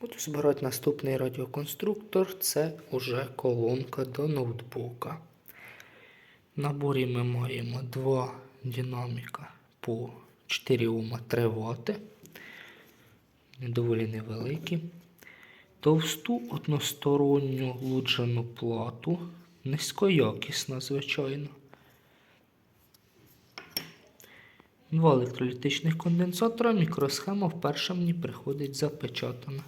Буду збирати наступний радіоконструктор. Це уже колонка до ноутбука. В наборі ми маємо два динаміка по 4 Ома 3 Вт. Доволі невеликі. Товсту односторонню луджену плату. Низькоякісна, звичайно. Два електролітичних конденсатора, мікросхема вперше мені приходить запечатана.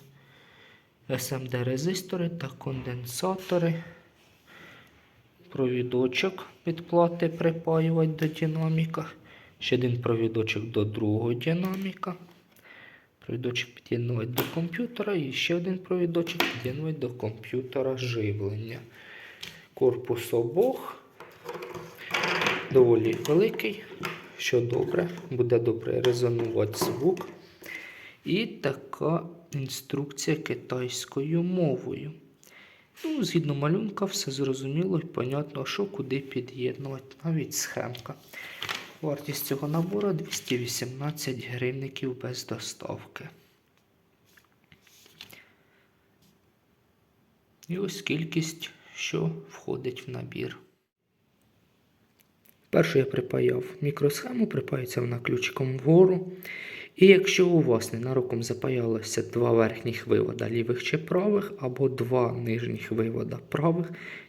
SMD резистори та конденсатори. Провідочок від плати припаювати до динаміка. Ще один провідочок до другого динаміка. Провідочок під'єднувати до комп'ютера і ще один провідочок під'єднувати до комп'ютера живлення. Корпус обох доволі великий, що добре, буде добре резонувати звук. І така інструкція китайською мовою. Ну, згідно малюнка, все зрозуміло і понятно, що куди під'єднувати, навіть схемка. Вартість цього набору 218 гривників без доставки. І ось кількість, що входить в набір. Першу я припаяв мікросхему, припається вона ключиком вгору. І якщо у вас ненароком запаялося два верхніх вивода лівих чи правих, або два нижніх вивода правих,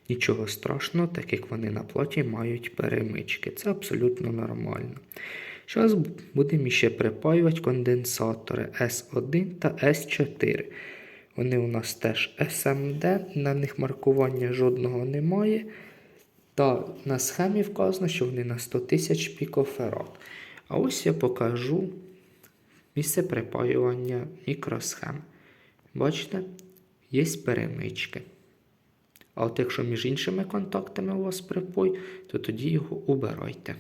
нічого страшного, так як вони на платі мають перемички. Це абсолютно нормально. Зараз будемо ще припаювати конденсатори S1 та S4. Вони у нас теж SMD, на них маркування жодного немає. Та на схемі вказано, що вони на 100 тисяч пікоферад. А ось я покажу місце припаювання мікросхем. Бачите, є перемички. А от якщо між іншими контактами у вас припой, то тоді його убирайте.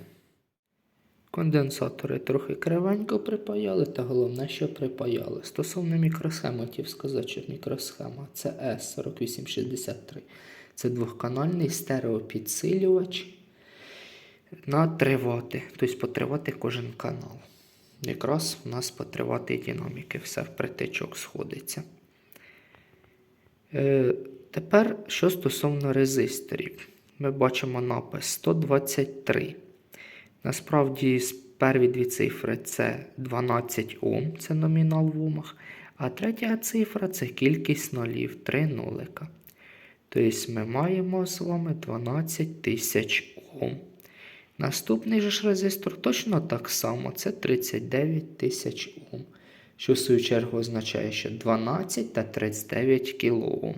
Конденсатори трохи кривенько припаяли, та головне, що припаяли. Стосовно мікросхем, хотів сказати, що мікросхема це S4863. Це двохканальний стереопідсилювач на 3 Вт. Тобто по 3 Вт кожен канал. Якраз у нас по 3 Вт динаміки все в притичок сходиться. Е, тепер, що стосовно резисторів, ми бачимо напис 123. Насправді, перві дві цифри це 12 Ом, це номінал в Омах. А третя цифра це кількість нолів, 3 нолика. Тобто ми маємо з вами 12 тисяч Ом. Наступний же ж резистор точно так само, це 39 тисяч Ом. Що в свою чергу означає, що 12 та 39 кОм.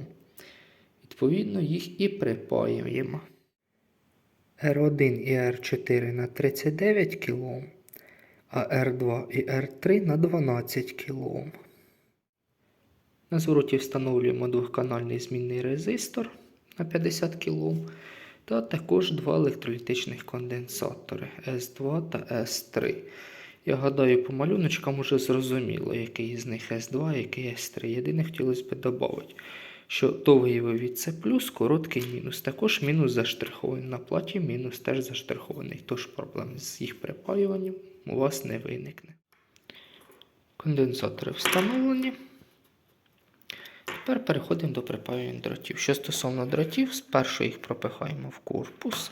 Відповідно, їх і припаюємо. R1 і R4 на 39 кОм, а R2 і R3 на 12 кОм. На звороті встановлюємо двохканальний змінний резистор на 50 кОм та також два електролітичних конденсатори S2 та S3. Я гадаю, по малюночкам уже зрозуміло, який з них S2, який S3. Єдине хотілося б додати, що довгий вивід це плюс, короткий мінус. Також мінус заштрихований на платі, мінус теж заштрихований. Тож проблем з їх припаюванням у вас не виникне. Конденсатори встановлені. Тепер переходимо до припаювання дротів. Що стосовно дротів, спершу їх пропихаємо в корпус,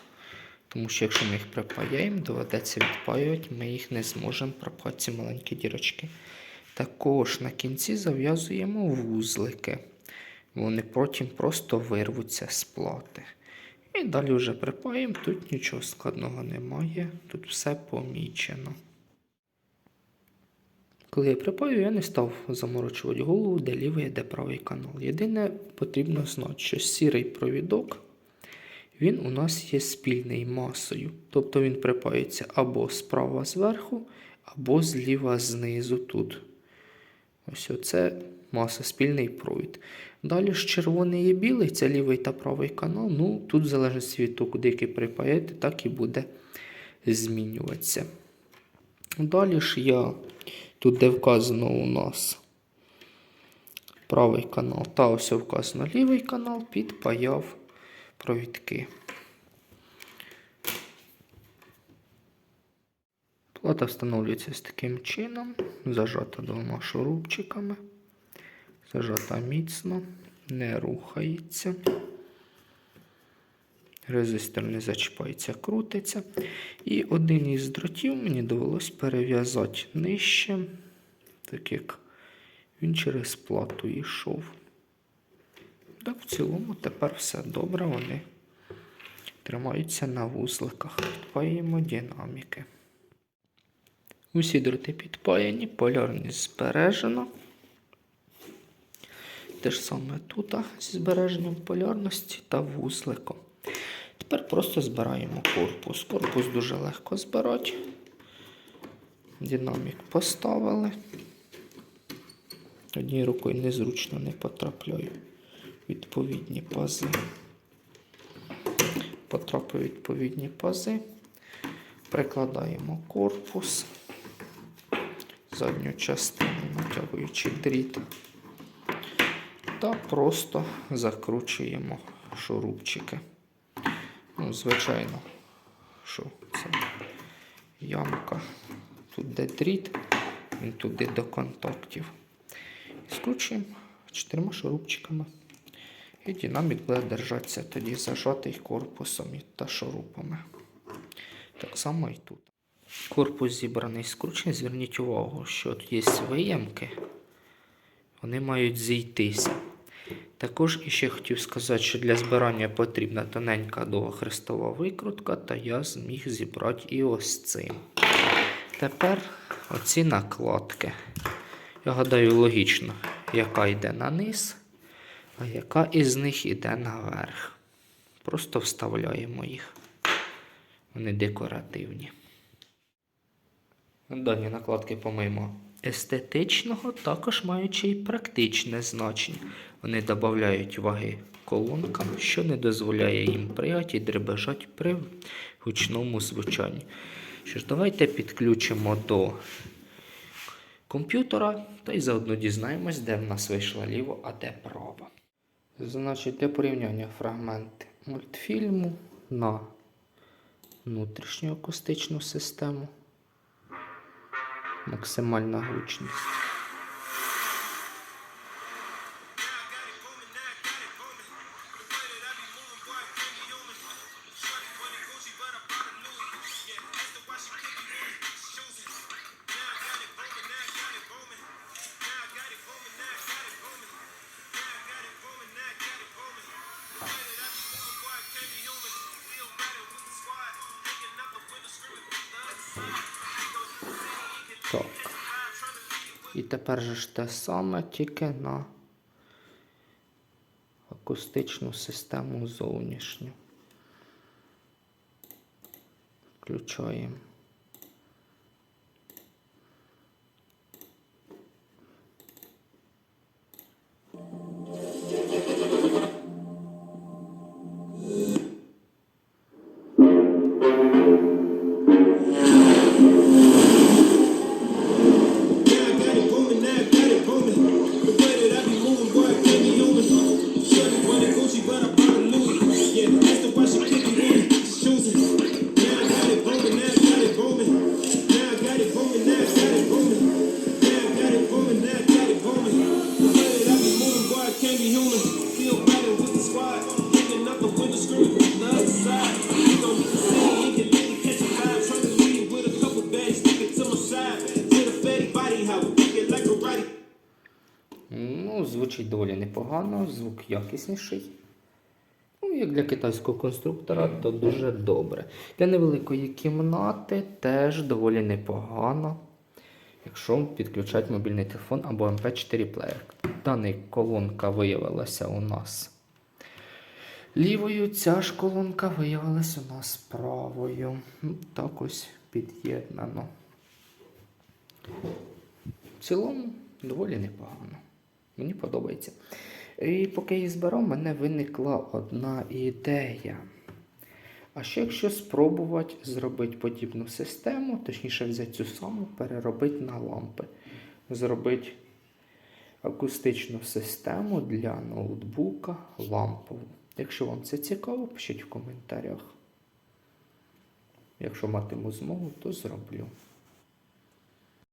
тому що якщо ми їх припаяємо, доведеться відпаювати, ми їх не зможемо пропати ці маленькі дірочки. Також на кінці зав'язуємо вузлики. Вони потім просто вирвуться з плати. І далі вже припаємо, тут нічого складного немає, тут все помічено. Коли я припаю, я не став заморочувати голову, де лівий, де правий канал. Єдине потрібно знати, що сірий провідок він у нас є спільний масою. Тобто він припається або справа зверху, або зліва знизу тут. Ось оце маса, спільний провід. Далі ж червоний і білий, це лівий та правий канал. Ну, тут залежить від того, куди який припаєте, так і буде змінюватися. Далі ж я тут, де вказано у нас правий канал, та ось вказано лівий канал, підпаяв провідки. Плата встановлюється з таким чином, зажата двома шурупчиками. Зажата міцно, не рухається. Резистор не зачіпається, крутиться. І один із дротів мені довелось перев'язати нижче, так як він через плату йшов. Так, в цілому тепер все добре, вони тримаються на вузликах. Підпаємо динаміки. Усі дроти підпаяні, полярність збережена. Те ж саме тут зі збереженням полярності та вузликом. Тепер просто збираємо корпус. Корпус дуже легко збирати. Динамік поставили. Однією рукою незручно не потрапляю відповідні пази. Потрапив відповідні пази. Прикладаємо корпус, задню частину, натягуючи дріт. Та просто закручуємо шурупчики. Ну, звичайно, що це ямка. Тут де дріт, він туди до контактів. Скручуємо чотирма шурупчиками. І динамік буде держатися тоді зажатий корпусом та шурупами. Так само і тут. Корпус зібраний скручений. Зверніть увагу, що тут є виямки, вони мають зійтися. Також іще хотів сказати, що для збирання потрібна тоненька довгохрестова викрутка, та я зміг зібрати і ось цим. Тепер оці накладки. Я гадаю, логічно, яка йде на низ, а яка із них йде наверх. Просто вставляємо їх. Вони декоративні. Дані накладки, помимо естетичного, також маючи і практичне значення. Вони додають ваги колонкам, що не дозволяє їм пригати і дребежати при гучному звучанні. Що ж, давайте підключимо до комп'ютера та й заодно дізнаємось, де в нас вийшла ліво, а де право. Значить, для порівняння фрагменти мультфільму на внутрішню акустичну систему. Максимальна гучність. І тепер же ж те саме, тільки на акустичну систему зовнішню. Включаємо. Звучить доволі непогано, звук якісніший. Ну, як для китайського конструктора, то дуже добре. Для невеликої кімнати теж доволі непогано, якщо підключати мобільний телефон або MP4 плеєр. Дана колонка виявилася у нас лівою, ця ж колонка виявилася у нас правою. Ну, Так ось під'єднано. В цілому доволі непогано. Мені подобається. І поки її збирав, в мене виникла одна ідея. А ще якщо спробувати зробити подібну систему, точніше взяти цю саму, переробити на лампи. Зробити акустичну систему для ноутбука лампову. Якщо вам це цікаво, пишіть в коментарях. Якщо матиму змогу, то зроблю.